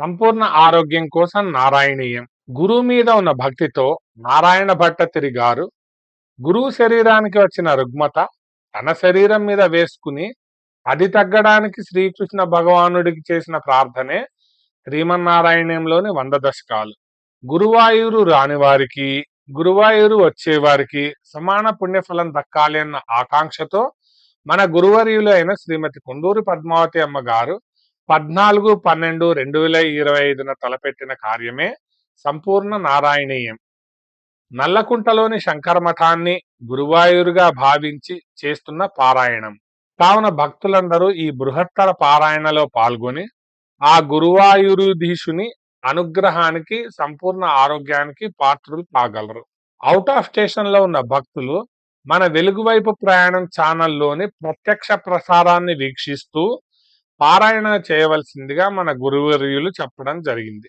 సంపూర్ణ ఆరోగ్యం కోసం నారాయణీయం. గురువు మీద ఉన్న భక్తితో నారాయణ భట్టతిరి గారు గురువు శరీరానికి వచ్చిన రుగ్మత తన శరీరం మీద వేసుకుని అది తగ్గడానికి శ్రీకృష్ణ భగవానుడికి చేసిన ప్రార్థనే శ్రీమన్నారాయణంలోని వంద దశకాలు. గురువాయూరు రాని వారికి గురువాయూరు వచ్చేవారికి సమాన పుణ్యఫలం దక్కాలి అన్న ఆకాంక్షతో మన గురువర్యులైన శ్రీమతి కొండూరి పద్మావతి అమ్మ గారు పద్నాలుగు పన్నెండు రెండు వేల ఇరవై ఐదున తలపెట్టిన కార్యమే సంపూర్ణ నారాయణీయం. నల్లకుంటలోని శంకర మఠాన్ని గురువాయూరుగా భావించి చేస్తున్న పారాయణం. కావున భక్తులందరూ ఈ బృహత్తర పారాయణలో పాల్గొని ఆ గురువాయూరుధీశుని అనుగ్రహానికి సంపూర్ణ ఆరోగ్యానికి పాత్రులు కాగలరు. అవుట్ ఆఫ్ స్టేషన్లో ఉన్న భక్తులు మన వెలుగువైపు ప్రయాణం ఛానల్లోని ప్రత్యక్ష ప్రసారాన్ని వీక్షిస్తూ పారాయణ చేయవలసిందిగా మన గురువర్యులు చెప్పడం జరిగింది.